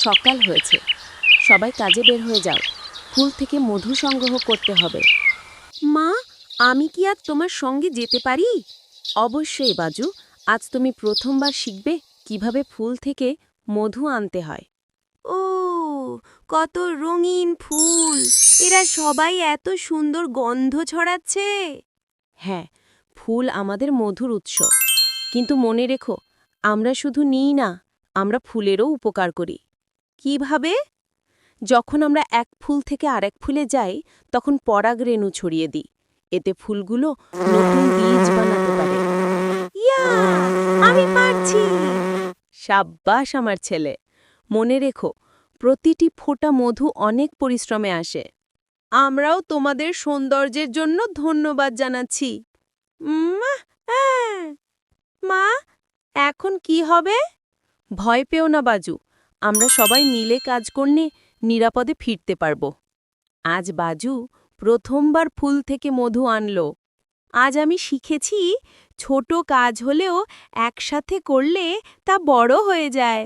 সকাল হয়েছে। সবাই কাজে বের হয়ে যাও। ফুল থেকে মধু সংগ্রহ করতে হবে। মা আমি কি আজ তোমার সঙ্গে যেতে পারি? অবশ্যই বাজু। আজ তুমি প্রথমবার শিখবে কীভাবে ফুল থেকে মধু আনতে হয়। ও কত রঙিন ফুল! এরা সবাই এত সুন্দর গন্ধ ছড়াচ্ছে। হ্যাঁ ফুল আমাদের মধুর উৎস। কিন্তু মনে রেখো আমরা শুধু নিই না আমরা ফুলেরও উপকার করি। কীভাবে? যখন আমরা এক ফুল থেকে আরেক ফুলে যাই তখন পরাগ রেণু ছড়িয়ে দিই। এতে ফুলগুলো নতুন বীজ বানাতে পারে। ইয়া আমি পারছি! সাব্বাস আমার ছেলে। মনে রেখো প্রতিটি ফোঁটা মধু অনেক পরিশ্রমে আসে। আমরাও তোমাদের সৌন্দর্যের জন্য ধন্যবাদ জানাচ্ছি। আহ, মা এখন কি হবে? ভয় পেও না বাজু। আমরা সবাই মিলে কাজ করলে নিরাপদে ফিরতে পারব। আজ বাজু প্রথমবার ফুল থেকে মধু আনল। আজ আমি শিখেছি ছোট কাজ হলেও একসাথে করলে তা বড় হয়ে যায়।